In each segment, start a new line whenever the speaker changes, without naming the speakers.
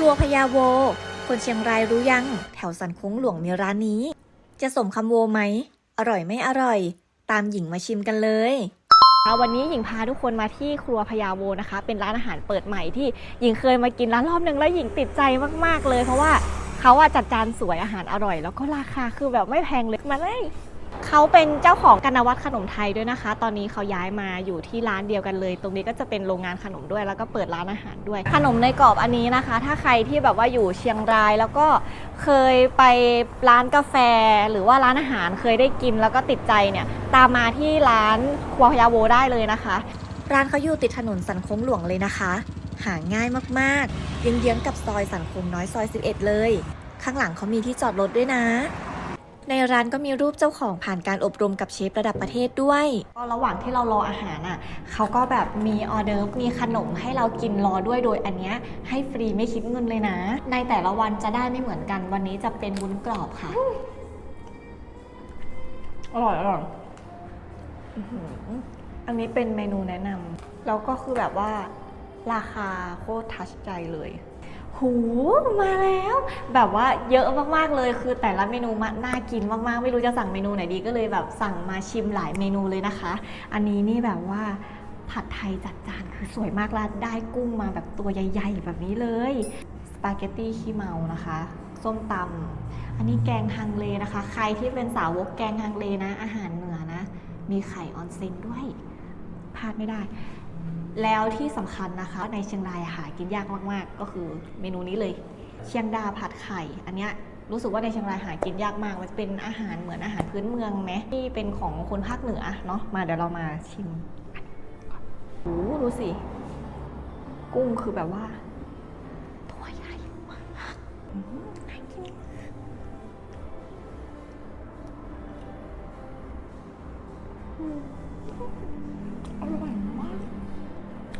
รัวพญาโว คนเชียงรายรู้ยัง แถวสันโค้งหลวงมีร้านนี้ จะสมคำโวไหม อร่อยไม่อร่อย ตามหญิงมาชิมกันเลย
ค่ะวันนี้หญิงพาทุกคนมาที่ครัวพญาโวนะคะ เป็นร้านอาหารเปิดใหม่ที่หญิงเคยมากินร้านรอบนึงแล้วหญิงติดใจมากๆเลย เพราะว่าเขาอะจัดจานสวยอาหารอร่อย แล้วก็ราคาคือแบบไม่แพงเลยมาเลย เขาเป็นเจ้าของกนวัตขนมไทยด้วยนะคะ ตอนนี้เขาย้ายมาอยู่ที่ร้านเดียวกันเลย ตรงนี้ก็จะเป็นโรงงานขนมด้วย แล้วก็เปิดร้านอาหารด้วย ขนมในกรอบอันนี้นะคะ ถ้าใครที่แบบว่าอยู่เชียงรายแล้วก็เคยไปร้านกาแฟ หรือว่าร้านอาหารเคยได้กินแล้วก็ติดใจเนี่ย ตามมาที่ร้านครัวพญาโวได้เลยนะคะ
ร้านเขาอยู่ติดถนนสันคงหลวงเลยนะคะ หาง่ายมากๆเยื้องๆกับซอยสันคงน้อยซอย 11 เลย ข้างหลังเขามีที่จอดรถด้วยนะ ในร้านก็มีรูปเจ้าของผ่านการอบรมกับเชฟระดับประเทศด้วย
ก็ระหว่างที่เรารออาหารอะเขาก็แบบมีออเดอร์ฟมีขนมให้เรากินรอด้วยโดยอันเนี้ยให้ฟรีไม่คิดเงินเลยนะ ในแต่ละวันจะได้ไม่เหมือนกันวันนี้จะเป็นวุ้นกรอบค่ะ อร่อยอร่อยอื้อหืออันนี้เป็นเมนูแนะนำแล้วก็คือแบบว่า ราคาโคตรทัชใจเลย หูมาแล้ว แบบว่าเยอะมากๆเลย คือแต่ละเมนูมน่ากินมากๆ ไม่รู้จะสั่งเมนูไหนดีก็เลยแบบสั่งมาชิมหลายเมนูเลยนะคะ อันนี้นี่แบบว่าผัดไทยจัดจานคือสวยมากละได้กุ้งมาแบบตัวใหญ่ ๆ แบบนี้เลยสปาเกตตี้ขี้เมานะคะ ส้มตำอันนี้แกงฮังเลนะคะ ใครที่เป็นสาวกแกงฮังเลนะ อาหารเหนือนะ มีไข่ออนเซนด้วยพลาดไม่ได้ แล้วที่สำคัญนะคะในเชียงรายหากินยากมากๆ ก็คือเมนูนี้เลย เชียงดาผัดไข่ อันเนี้ยรู้สึกว่าในเชียงรายหากินยากมาก มันเป็นอาหารเหมือนอาหารพื้นเมืองไหมที่เป็นของคนภาคเหนือเนาะมาเดี๋ยวเรามาชิมโอ้ดูสิ กุ้งคือแบบว่า ตัวใหญ่มากอืมน่ากิน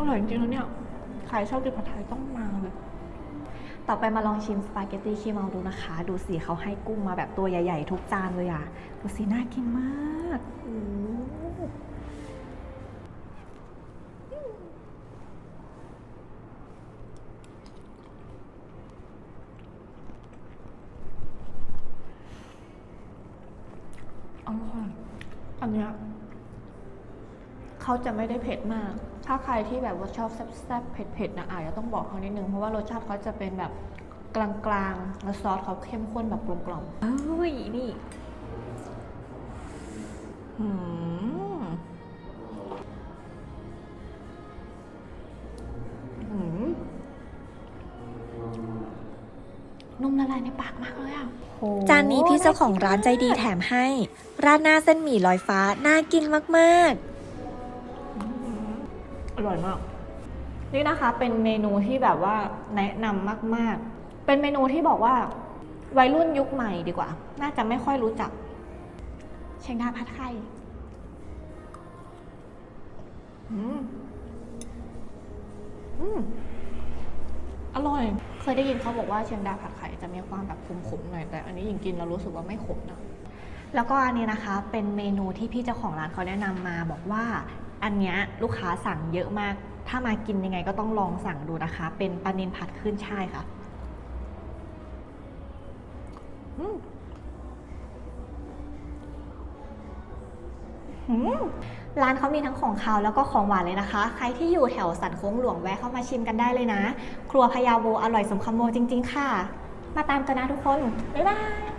อร่อยจริงๆแล้วเนี่ย ใครชอบกินผัดไทยต้องมาเลย ต่อไปมาลองชิมสปาเกตตี้ขี้เมาดูนะคะ ดูสิเขาให้กุ้งมาแบบตัวใหญ่ๆ ทุกจานเลยอะ ดูสิน่ากินมากโอ้โหอร่อยอันเนี้ย เขาจะไม่ได้เผ็ดมาก ถ้าใครที่แบบว่าชอบแซ่บๆเผ็ดๆนะอาจจะต้องบอกเขานิดนึง เพราะว่ารสชาติเขาจะเป็นแบบกลางๆ แล้วซอสเขาเข้มข้นแบบกลมๆเอ้ยนี่หืมหืมนุ่มละลายในปากมากเลยอะโห
จานนี้พี่เจ้าของร้านใจดีแถมให้ ราดหน้าเส้นหมี่ลอยฟ้า น่ากินมาก ๆ
อร่อยมาก นี่นะคะเป็นเมนูที่แบบว่าแนะนำมาก ๆ เป็นเมนูที่บอกว่า วัยรุ่นยุคใหม่ดีกว่า น่าจะไม่ค่อยรู้จัก เชงดาผัดไข่อืมอืมอร่อย เคยได้ยินเขาบอกว่าเชียงดาผัดไข่จะมีความแบบขมๆหน่อย แต่อันนี้ยิงกินแล้วรู้สึกว่าไม่ขมนะ แล้วก็อันนี้นะคะเป็นเมนูที่พี่เจ้าของร้านเขาแนะนำมาบอกว่า อันเนี้ยลูกค้าสั่งเยอะมาก ถ้ามากินยังไงก็ต้องลองสั่งดูนะคะ เป็นปลานิลผัดขึ้นช่ายค่ะอืมร้านเขามีทั้งของคาวแล้วก็ของหวานเลยนะคะ ใครที่อยู่แถวสันโค้งหลวงแวะเข้ามาชิมกันได้เลยนะ ครัวพยาโวอร่อยสมคำโมจริง ๆ ค่ะ มาตามกันนะทุกคน บ๊ายบาย